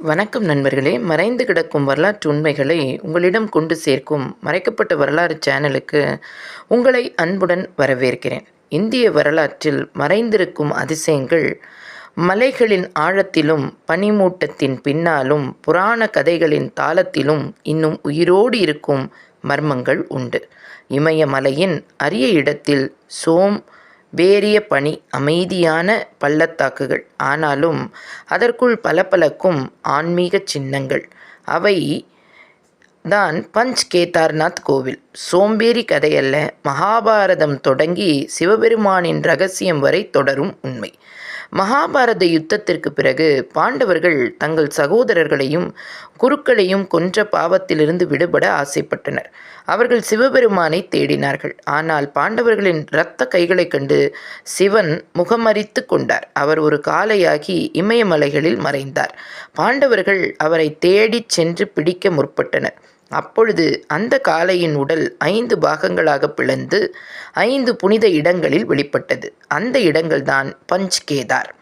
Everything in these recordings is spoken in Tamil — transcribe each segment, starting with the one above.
வணக்கம் நண்பர்களே. மறைந்து கிடக்கும் வரலாற்று உண்மைகளை உங்களிடம் கொண்டு சேர்க்கும் மறைக்கப்பட்ட வரலாறு சேனலுக்கு உங்களை அன்புடன் வரவேற்கிறேன். இந்திய வரலாற்றில் மறைந்திருக்கும் அதிசயங்கள் மலைகளின் ஆழத்திலும் பனிமூட்டத்தின் பின்னாலும் புராண கதைகளின் தாளத்திலும் இன்னும் உயிரோடு இருக்கும் மர்மங்கள் உண்டு. இமயமலையின் அரிய இடத்தில் சோம் வேரிய பனி அமைதியான பள்ளத்தாக்குகள். ஆனாலும் அதற்குள் பளபளக்கும் ஆன்மீக சின்னங்கள். அவை தான் பஞ்ச் கேதார்நாத் கோவில். சோம்பேறி கதையல்ல மகாபாரதம் தொடங்கி சிவபெருமானின் ரகசியம் வரை தொடரும் உண்மை. மகாபாரத யுத்தத்திற்கு பிறகு பாண்டவர்கள் தங்கள் சகோதரர்களையும் குருக்களையும் கொன்ற பாவத்திலிருந்து விடுபட ஆசைப்பட்டனர். அவர்கள் சிவபெருமானை தேடினார்கள். ஆனால் பாண்டவர்களின் இரத்த கைகளைக் கண்டு சிவன் முகமறித்து கொண்டார். அவர் ஒரு காலையாகி இமயமலைகளில் மறைந்தார். பாண்டவர்கள் அவரை தேடிச் சென்று பிடிக்க முற்பட்டனர். அப்பொழுது அந்த காளையின் உடல் ஐந்து பாகங்களாக பிளந்து ஐந்து புனித இடங்களில் வெளிப்பட்டது. அந்த இடங்கள்தான் பஞ்ச் கேதார்.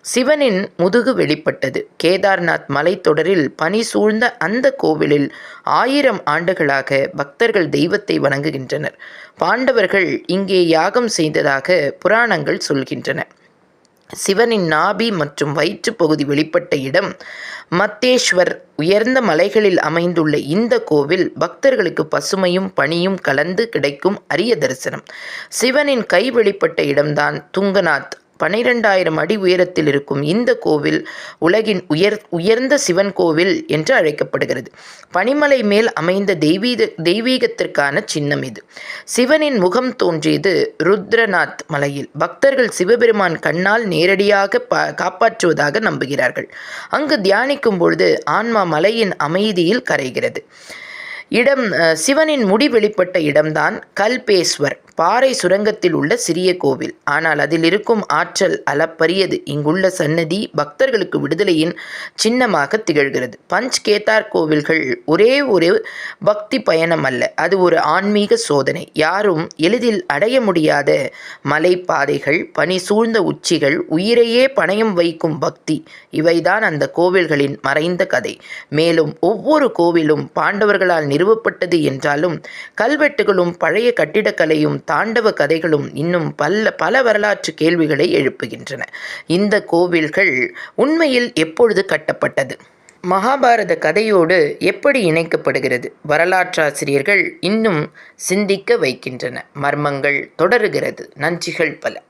சிவனின் முதுகு வெளிப்பட்டது. கேதார்நாத் மலைத்தொடரில் பனி சூழ்ந்த அந்த கோவிலில் ஆயிரம் ஆண்டுகளாக பக்தர்கள் தெய்வத்தை வணங்குகின்றனர். பாண்டவர்கள் இங்கே யாகம் செய்ததாக புராணங்கள் சொல்கின்றன. சிவனின் நாபி மற்றும் வயிற்று பகுதி வெளிப்பட்ட இடம் மத்தேஸ்வர். உயர்ந்த மலைகளில் அமைந்துள்ள இந்த கோவில் பக்தர்களுக்கு பசுமையும் பனியும் கலந்து கிடைக்கும் அரிய தரிசனம். சிவனின் கை வெளிப்பட்ட இடம்தான் துங்கநாத். பனிரெண்டாயிரம் அடி உயரத்தில் இருக்கும் இந்த கோவில் உலகின் உயர் உயர்ந்த சிவன் கோவில் என்று அழைக்கப்படுகிறது. பனிமலை மேல் அமைந்த தெய்வீக தெய்வீகத்திற்கான சின்னம் இது. சிவனின் முகம் தோன்றியது ருத்ரநாத் மலையில். பக்தர்கள் சிவபெருமான் கண்ணால் நேரடியாக பா காப்பாற்றுவதாக நம்புகிறார்கள். அங்கு தியானிக்கும் பொழுது ஆன்மா மலையின் அமைதியில் கரைகிறது. இடம் சிவனின் முடி வெளிப்பட்ட இடம்தான் கல்பேஸ்வர். பாறை சுரங்கத்தில் உள்ள சிறிய கோவில். ஆனால் அதில் இருக்கும் ஆற்றல் அளப்பரியது. இங்குள்ள சன்னதி பக்தர்களுக்கு விடுதலையின் சின்னமாக திகழ்கிறது. பஞ்ச் கேதார் கோவில்கள் ஒரே ஒரு பக்தி பயணம் அல்ல. அது ஒரு ஆன்மீக சோதனை. யாரும் எளிதில் அடைய முடியாத மலைப்பாதைகள் பனி சூழ்ந்த உச்சிகள் உயிரையே பணயம் வைக்கும் பக்தி. இவைதான் அந்த கோவில்களின் மறைந்த கதை. மேலும் ஒவ்வொரு கோவிலும் பாண்டவர்களால் நிறுவப்பட்டது என்றாலும் கல்வெட்டுகளும் பழைய கட்டிடக்கலையும் தாண்டவ கதைகளும் இன்னும் பல பல வரலாற்று கேள்விகளை எழுப்புகின்றன. இந்த கோவில்கள் உண்மையில் எப்பொழுது கட்டப்பட்டது? மகாபாரத கதையோடு எப்படி இணைக்கப்படுகிறது? வரலாற்றாசிரியர்கள் இன்னும் சிந்திக்க வைக்கின்றன. மர்மங்கள் தொடருகிறது. நன்றிகள் பல.